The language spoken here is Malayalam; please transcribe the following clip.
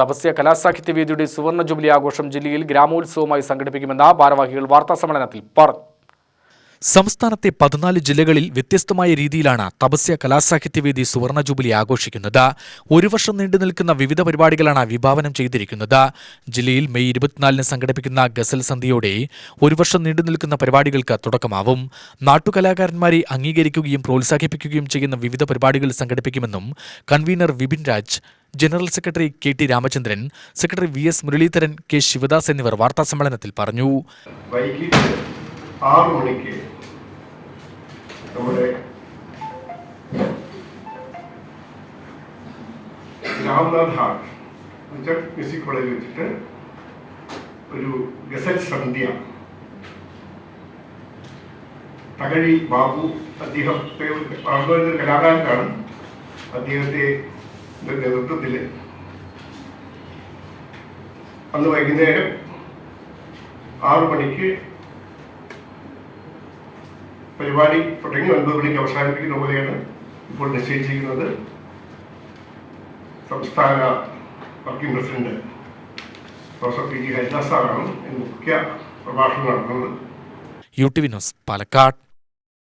തപസ്യ കലാസാഹിത്യവേദിയുടെ സുവർണ ജൂബിലി ആഘോഷം ജില്ലയിൽ ഗ്രാമോത്സവമായി സംഘടിപ്പിക്കുമെന്ന ഭാരവാഹികൾ വാർത്താസമ്മേളനത്തിൽ പറഞ്ഞു. സംസ്ഥാനത്തെ പതിനാല് ജില്ലകളിൽ വ്യത്യസ്തമായ രീതിയിലാണ് തപസ്യ കലാസാഹിത്യവേദി സുവർണ ജൂബിലി ആഘോഷിക്കുന്നത്. ഒരു വർഷം നീണ്ടു നിൽക്കുന്ന വിവിധ പരിപാടികളാണ് വിഭാവനം ചെയ്തിരിക്കുന്നത്. ജില്ലയിൽ മെയ് ഇരുപത്തിനാലിന് സംഘടിപ്പിക്കുന്ന ഗസൽ സന്ധ്യയോടെ ഒരു വർഷം നീണ്ടു നിൽക്കുന്ന പരിപാടികൾക്ക് തുടക്കമാവും. നാട്ടുകലാകാരന്മാരെ അംഗീകരിക്കുകയും പ്രോത്സാഹിപ്പിക്കുകയും ചെയ്യുന്ന വിവിധ പരിപാടികൾ സംഘടിപ്പിക്കുമെന്നും convener Vipin Raj general secretary K T Ramachandran secretary V S Muraleedharan K Sivadas എന്നിവർ വാർത്താ സമ്മേളനത്തിൽ പറഞ്ഞു. വൈകിട്ട് മണിക്ക് ഒരു ഗസൽ സന്ധ്യ. തകഴി ബാബു അദ്ദേഹത്തെ കലാകാരനാണ്. അദ്ദേഹത്തെ നേതൃത്വത്തിൽ അന്ന് വൈകുന്നേരം ആറു മണിക്ക് പരിപാടി തുടങ്ങി ഒൻപത് മണിക്ക് അവസാനിപ്പിക്കുന്ന പോലെയാണ് ഇപ്പോൾ നിശ്ചയിച്ചിരിക്കുന്നത്. സംസ്ഥാന working president professor P G Haridas സാറാണ് ഇന്ന് മുഖ്യ പ്രഭാഷണം നടത്തുന്നത്. U T Palakkad.